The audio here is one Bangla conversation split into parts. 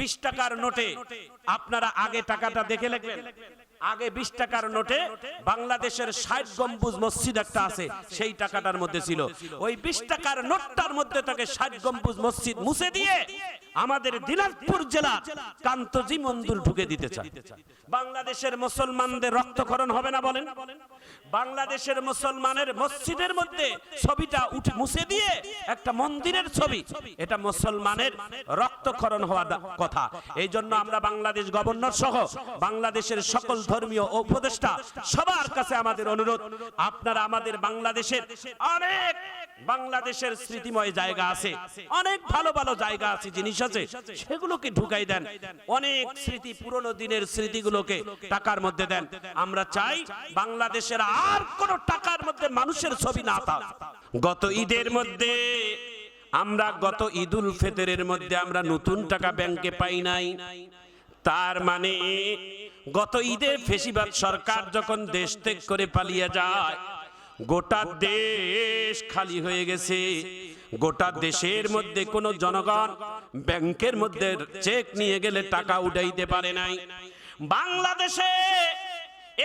বিশ টাকার নোটে আপনারা আগে টাকাটা দেখে লিখবেন। আগে বিশ টাকার নোটে বাংলাদেশের ষাট গম্বুজ মসজিদ একটা আছে, সেই টাকাটার মধ্যে ছিল। ওই বিশ টাকার নোটটার মধ্যে তাকে ষাট গম্বুজ মসজিদ মুছে দিয়ে আমাদের দিনাজপুর জেলা কান্তজি মন্দির ঢুকে দিতে চায়। বাংলাদেশের মুসলমানদের রক্তক্ষরণ হবে না বলেন? বাংলাদেশের মুসলমানের মসজিদের মধ্যে ছবিটা উঠে মুছে দিয়ে একটা মন্দিরের ছবি। এটা মুসলমানের রক্তক্ষরণ হওয়া কথা। এই জন্য আমরা বাংলাদেশ গভর্নর সহ বাংলাদেশের সকল ধর্মীয় উপদেষ্টা সবার কাছে আমাদের অনুরোধ আপনারা আমাদের বাংলাদেশের অনেক বাংলাদেশের স্মৃতিময় জায়গা আছে। অনেক ভালো ভালো জায়গা আছে জিনিস আছে। সেগুলোকে ঢুকাই দেন। অনেক স্মৃতি পুরনো দিনের স্মৃতিগুলোকে টাকার মধ্যে দেন। আমরা চাই বাংলাদেশের আর কোন টাকার মধ্যে মানুষের ছবি না থাক গত ঈদের মধ্যে আমরা গত ঈদুল ফিতরের মধ্যে আমরা নতুন টাকা ব্যাংকে পাই নাই। তার মানে গত ঈদে ফেসিবাদ সরকার যখন দেশ ত্যাগ করে পালিয়ে যায় গোটা দেশ খালি হয়ে গেছে। গোটা দেশের মধ্যে কোনো জনগণ ব্যাংকের মধ্যে চেক নিয়ে গেলে টাকা উঠাইতে পারে নাই। বাংলাদেশে,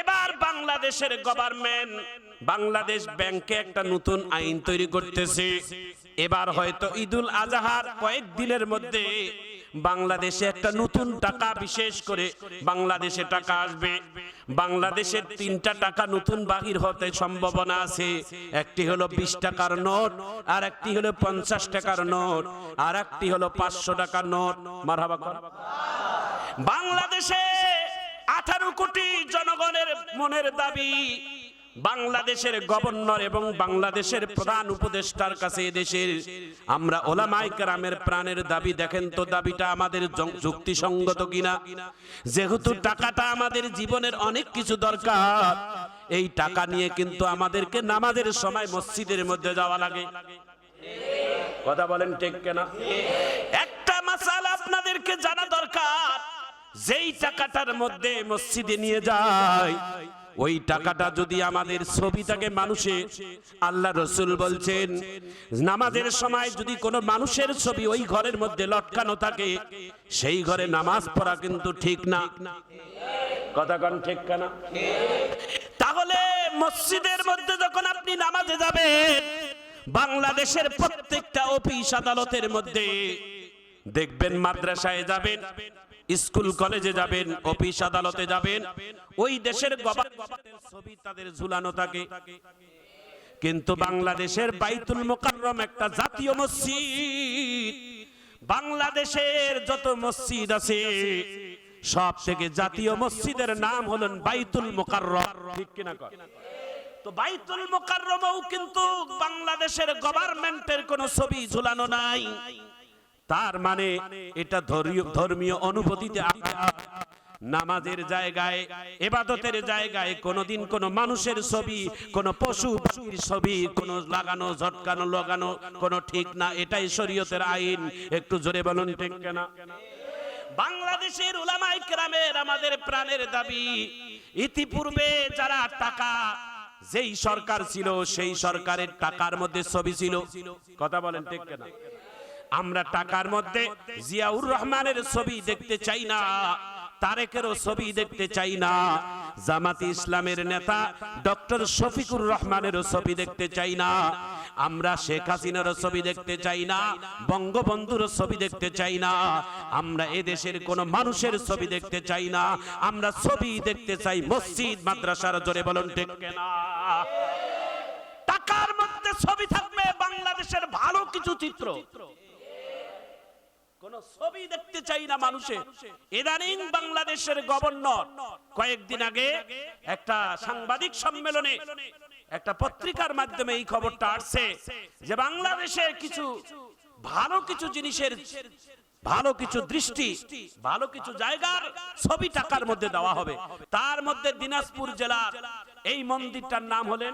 এবার বাংলাদেশের গভর্নমেন্ট বাংলাদেশ ব্যাংকে একটা নতুন আইন তৈরি করতেছে। এবার হয়তো ঈদুল আজহার কয়েক দিনের মধ্যে বাংলাদেশে একটা নতুন টাকা বিশেষ করে বাংলাদেশে টাকা আসবে। বাংলাদেশের তিনটা টাকা নতুন বাহির হতে সম্ভাবনা আছে। একটি হলো বিশ টাকার নোট, আর একটি হলো পঞ্চাশ টাকার নোট, আর একটি হলো পাঁচশো টাকার নোট। মারহাবা। বাংলাদেশে আঠারো কোটি জনগণের মনের দাবি বাংলাদেশের গভর্নর এবং বাংলাদেশের প্রধান উপদেষ্টার কাছে দেশের আমরা ওলামাই প্রাণের দাবি, দেখেন তো দাবিটা আমাদের যুক্তিসঙ্গত কিনা? যেহেতু টাকাটা আমাদের জীবনের অনেক কিছু দরকার, এই টাকা নিয়ে কিন্তু আমাদেরকে নামাজের সময় মসজিদের মধ্যে যাওয়া লাগে। কথা বলেন ঠিক কেনা? একটা মাসাল আপনাদেরকে জানা দরকার, যেই টাকাটার মধ্যে মসজিদে নিয়ে যায় ওই টাকাটা যদি আমাদের ছবিটাকে মানুষে, আল্লাহ রসুল বলছেন, নামাজের সময় যদি কোনো মানুষের ছবি ওই ঘরের মধ্যে লটকানো থাকে, সেই ঘরে নামাজ পড়া কিন্তু ঠিক না। কথা কন ঠিক কেনা? তাহলে মসজিদের মধ্যে যখন আপনি নামাজে যাবেন, বাংলাদেশের প্রত্যেকটা অফিস আদালতের মধ্যে দেখবেন মাদ্রাসায় যাবেন স্কুল কলেজে যাবেন, অফিস আদালতে যাবেন, ওই দেশের ছবি তাদের ঝুলানো থাকে। কিন্তু বাংলাদেশের বাইতুল মোকাররম একটা জাতীয় মসজিদ, বাংলাদেশের যত মসজিদ আছে, সব থেকে জাতীয় মসজিদের নাম হলেন বাইতুল মোকাররম। ঠিক কিনা তো বাইতুল মোকাররমও কিন্তু বাংলাদেশের গভর্নমেন্টের কোনো ছবি ঝুলানো নাই। তার মানে এটা ধর্মীয়- অনুভূতিতে নামাজের জায়গায়, এবাদতের জায়গায় কোনোদিন কোনো মানুষের ছবি, কোনো পশু পাখির ছবি, কোনো লাগানো, ঝটকানো, লাগানো কোনো ঠিক না, এটাই শরীয়তের আইন। একটু জোরে বলুন, ঠিক কেনা? বাংলাদেশের উলামাই কেরামের আমাদের প্রাণের দাবি, ইতিপূর্বে যারা টাকা, যেই সরকার ছিল, সেই সরকারের টাকার মধ্যে ছবি ছিল। কথা বলেন, ঠিক কেনা? আমরা টাকার মধ্যে জিয়াউর রহমানের ছবি দেখতে চাই না, তারেকেরও ছবি দেখতে চাই না। জামাতি ইসলামের নেতা ডক্টর শফিকুর রহমানেরও ছবি দেখতে চাই না। আমরা শেখ হাসিনারও ছবি দেখতে চাই না, বঙ্গবন্ধুর ছবি দেখতে চাই না। আমরা এদেশের কোন মানুষের ছবি দেখতে চাই না, আমরা ছবি দেখতে চাই মসজিদ, মাদ্রাসার জোরে বলুন ঠিক না টাকার মধ্যে ছবি থাকবে বাংলাদেশের ভালো কিছু চিত্র। ইদানিং বাংলাদেশের গভর্নর, কয়েকদিন আগে একটা সাংবাদিক সম্মেলনে, একটা পত্রিকার মাধ্যমে এই খবরটা আসছে যে কিছু ভালো কিছু জিনিসের, ভালো কিছু দৃষ্টি, ভালো কিছু জায়গার ছবি টাকার মধ্যে দেওয়া হবে। তার মধ্যে দিনাজপুর জেলার এই মন্দিরটার নাম হলেন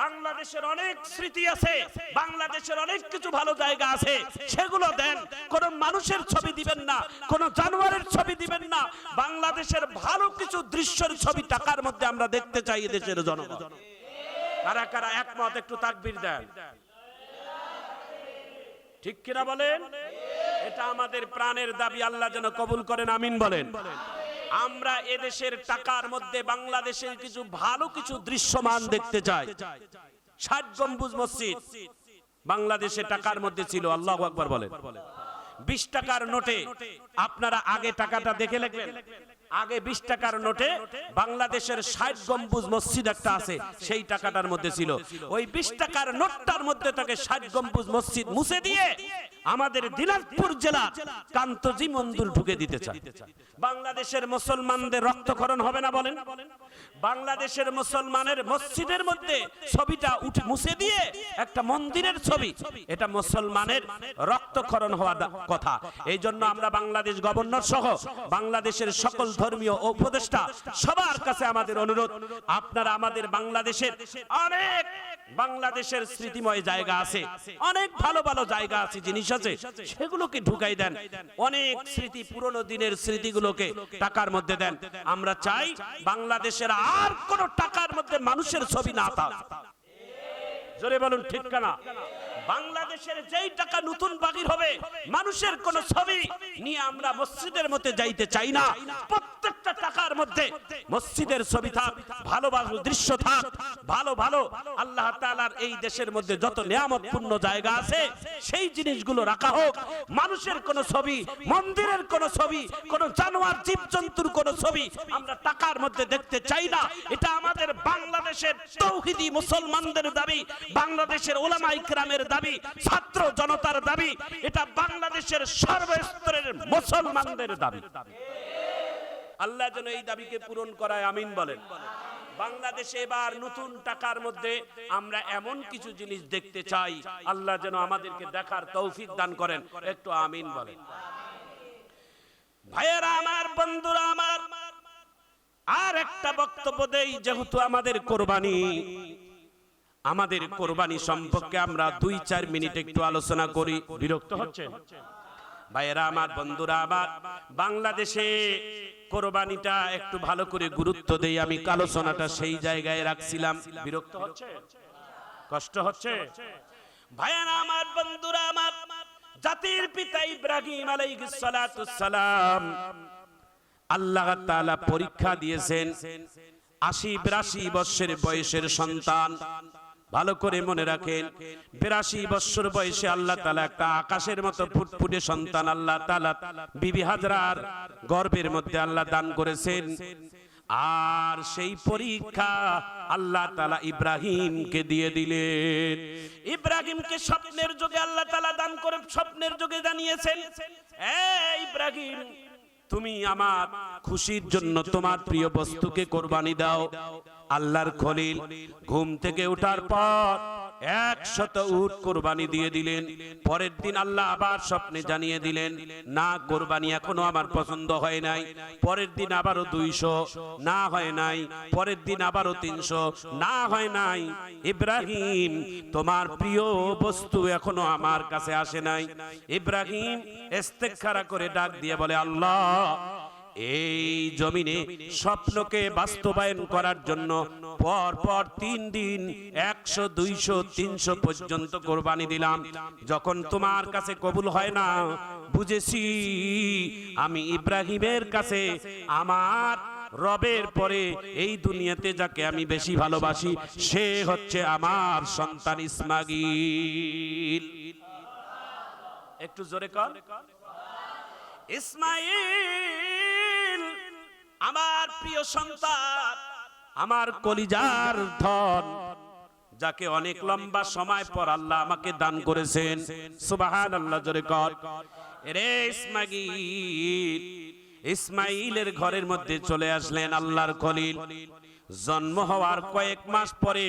বাংলাদেশের অনেক স্মৃতি আছে, বাংলাদেশের অনেক কিছু ভালো জায়গা আছে, সেগুলো দেন। কোন মানুষের ছবি দিবেন না, কোন জানোয়ারের ছবি দিবেন না। বাংলাদেশের ভালো কিছু দৃশ্যের ছবি টাকার মধ্যে আমরা দেখতে চাই দেশের জনগণ। কারা কারা একমত একটু তাকবির দেন? ঠিক কিনা বলেন? এটা আমাদের প্রাণের দাবি, আল্লাহ যেন কবুল করেন, আমিন বলেন। আমরা এদেশের টাকার মধ্যে বাংলাদেশের কিছু ভালো কিছু দৃশ্যমান দেখতে চাই। ষাট গম্বুজ মসজিদ বাংলাদেশে টাকার মধ্যে ছিল, আল্লাহ আকবর বলেন। বিশ টাকার নোটে আপনারা আগে টাকাটা দেখে লিখবেন। আগে বিশ টাকার নোটে বাংলাদেশের ষাট গম্বুজ মসজিদ একটা আছে, সেই টাকাটার মধ্যে ছিল। ওই বিশ টাকার নোটটার মধ্যে তাকে ষাট গম্বুজ মসজিদ মুছে দিয়ে আমাদের দিনাজপুর জেলা কান্তজি মন্দির ঢুকে দিতে চায়। বাংলাদেশের মুসলমানদের রক্তক্ষরণ হবে না বলেন? বাংলাদেশের মুসলমানের মসজিদের মধ্যে ছবিটা উঠে মুছে দিয়ে একটা মন্দিরের ছবি। এটা মুসলমানের রক্তক্ষরণ হওয়া কথা। এই জন্য আমরা বাংলাদেশ গভর্নর সহ বাংলাদেশের সকল ধর্মীয় উপদেষ্টা সবার কাছে আমাদের অনুরোধ আপনারা আমাদের বাংলাদেশের অনেক বাংলাদেশের স্মৃতিময় জায়গা আছে। অনেক ভালো ভালো জায়গা আছে জিনিস আছে সেগুলোকে ঢুকাই দেন। অনেক স্মৃতি পুরনো দিনের স্মৃতিগুলোকে টাকার মধ্যে দেন। আমরা চাই বাংলাদেশের আর কোন টাকার মধ্যে মানুষের ছবি না থাক জোরে বলুন ঠিক কানা? বাংলাদেশের যেই টাকা নতুন বাগির হবে, মানুষের কোন ছবি নিয়ে আমরা মসজিদের মধ্যে যাইতে চাই না। প্রত্যেকটা টাকার মধ্যে মসজিদের ছবি থাক, ভালো ভালো দৃশ্য থাক, ভালো ভালো আল্লাহ তাআলার এই দেশের মধ্যে যত নিয়ামতপূর্ণ জায়গা আছে, সেই জিনিসগুলো রাখা হোক। মানুষের কোন ছবি, মন্দিরের কোন ছবি, কোন জানোয়ার, জীবজন্তুর কোন ছবি আমরা টাকার মধ্যে দেখতে চাই না। এটা আমাদের বাংলাদেশের তৌহিদি মুসলমানদের দাবি, বাংলাদেশের ওলামা ইকরামের দাবি। ছাত্র জনতার দাবি, এটা বাংলাদেশের সর্বস্তরের মুসলমানদের দাবি। আল্লাহ যেন এই দাবিকে পূরণ করায়, আমিন বলেন। বাংলাদেশে এবার নতুন টাকার মধ্যে আমরা এমন কিছু জিনিস দেখতে চাই, আল্লাহ যেন আমাদেরকে দেখার তৌফিক দান করেন। একটু আমিন বলেন। ভাইয়েরা আমার, বন্ধুরা আমার, আর একটা বক্তব্য দেই, যেহেতু আমাদের কোরবানি। আমাদের কোরবানি সম্পর্কে আমরা দুই চার মিনিট একটু আলোচনা করি। বিরক্ত হচ্ছে? ভাইয়েরা আমার বন্ধুরা আমার, বাংলাদেশে কোরবানিটা একটু ভালো করে গুরুত্ব দেই, আমি আলোচনাটা সেই জায়গায় রাখছিলাম। বিরক্ত হচ্ছে? কষ্ট হচ্ছে? ভাইয়েরা আমার বন্ধুরা আমার, জাতির পিতা ইব্রাহিম আলাইহিস সালাতু সালাম আল্লাহ তাআলা পরীক্ষা দিয়েছেন আশি বিরাশি বৎসরের বয়সের সন্তান। ভালো করে মনে রাখেন, বিরাশি বৎসর বয়সে আল্লাহ তালা একটা আকাশের মতো ফুটফুটে সন্তান আল্লাহ তালা বিবি হাজরার গর্ভের মধ্যে আল্লাহ দান করেছেন। আর সেই পরীক্ষা আল্লাহ তালা ইব্রাহিমকে দিয়ে দিলেন। ইব্রাহিমকে স্বপ্নের যোগে আল্লাহ তালা দান করে স্বপ্নের যোগে জানিয়েছেন ইব্রাহিম তুমি আমার খুশির জন্য তোমার প্রিয় বস্তুকে কোরবানি দাও। আল্লাহর খলিল ঘুম থেকে ওঠার পর একশত উট কোরবানি দিয়ে দিলেন। পরের দিন আল্লাহ আবার স্বপ্নে জানিয়ে দিলেন, না, কোরবানি এখনও আমার পছন্দ হয় নাই। পরের দিন আবারও দুইশো, না হয় নাই। পরের দিন আবারও তিনশো, না হয় নাই। ইব্রাহিম, তোমার প্রিয় বস্তু এখনও আমার কাছে আসে নাই। ইব্রাহিম ইস্তেখারা করে ডাক দিয়ে বলে, আল্লাহ এই জমিনে স্বপ্নকে বাস্তবায়ন করার জন্য পর পর তিন দিন একশো, দুইশো, তিনশো পর্যন্ত কোরবানি দিলাম। যখন তোমার কাছে কবুল হয় না, বুঝেছি আমি ইব্রাহিমের কাছে আমার রবের পরে এই দুনিয়াতে যাকে আমি বেশি ভালোবাসি, সে হচ্ছে আমার সন্তান ইসমাগিল। একটু জোরে কর। ইসমাইল আমার প্রিয় সন্তান, আমার কলিজার ধন, যাকে অনেক লম্বা সময় পর আল্লাহ আমাকে দান করেছেন। সুবাহান আল্লাহ জোরে কর। রে ইসমাইল ইসমাইলের ঘরের মধ্যে চলে আসলেন আল্লাহর খলিল। জন্ম হওয়ার কয়েক মাস পরে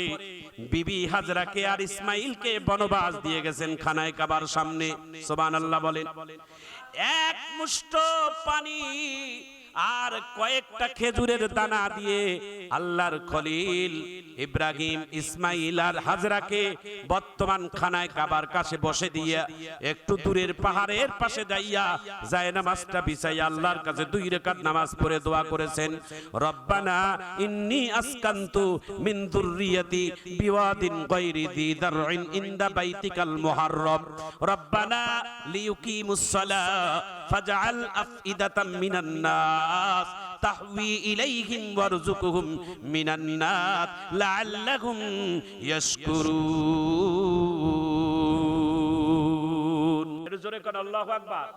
বিবি হাজরাকে আর ইসমাইলকে বনবাস দিয়ে গেছেন খানায় কাবার সামনে। সোবান আল্লাহ বলেন, এক মুষ্ট পানি আর কয়েকটা খেজুরের দানা দিয়ে আল্লাহর খলিল ইব্রাহিম ইসমাইল আর হাজরাকে বর্তমান খানায় কাবার কাছে বসে দিয়ে একটু দূরের পাহাড়ের পাশে যাইয়া যায় নামাজটা বিছাই আল্লাহর কাছে দুই রেখাত নামাজ পড়ে দোয়া করেছেন। রব্বানা ইন্নি আসকান্তু মিন দুররিয়াতি বিওয়াদিন গায়রি দি দারইন ইনদা বাইতিকাল মুহাররম। রব্বানা লিয়ুকিমুস সালাহ। ফাজআল আফইদাতাম মিনান নাস তাহওয়ি ইলাইহিম ওয়ারযুকহুম মিনান নাস লাআল্লাহুম ইয়াশকুরুন। জোরে কর আল্লাহু আকবার।